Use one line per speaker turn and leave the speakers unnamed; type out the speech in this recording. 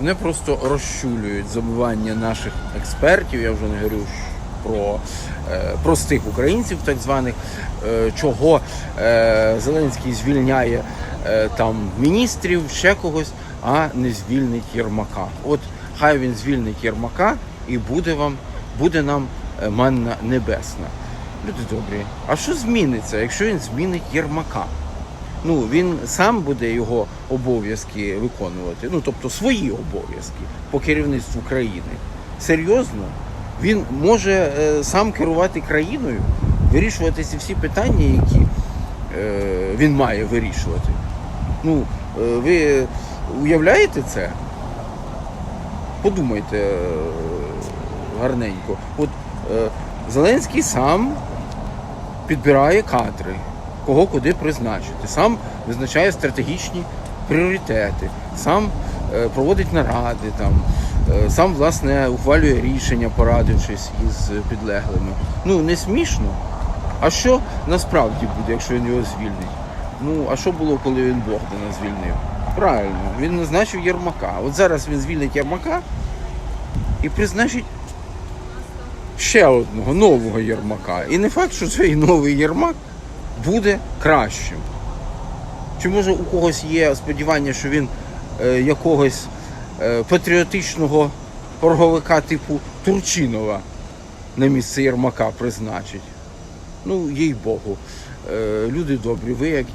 Вони просто розчулюють забування наших експертів. Я вже не говорю про е, простих українців, так званих, е, чого е, Зеленський звільняє е, там міністрів, ще когось, а не звільнить Єрмака. От хай він звільнить Єрмака і буде вам, буде нам е, манна небесна. Люди добрі, а що зміниться, якщо він змінить Єрмака? Ну, він сам буде його обов'язки виконувати, ну тобто свої обов'язки по керівництву країни. Серйозно, він може е, сам керувати країною, вирішувати всі питання, які е, він має вирішувати. Ну, е, ви уявляєте це? Подумайте гарненько. От Зеленський сам підбирає кадри, кого куди призначити, сам визначає стратегічні пріоритети, сам е, проводить наради, там, е, сам власне ухвалює рішення, порадившись із підлеглими. Ну не смішно. А що насправді буде, якщо він його звільнить? Ну, а що було, коли він Богдана звільнив? Правильно, він назначив Єрмака. От зараз він звільнить Єрмака і призначить ще одного нового Єрмака. І не факт, що цей новий Єрмак буде кращим. Чи може у когось є сподівання, що він е, якогось е, патріотичного торговика типу Турчинова на місце Єрмака призначить? Ну, їй Богу. Е, люди добрі, ви як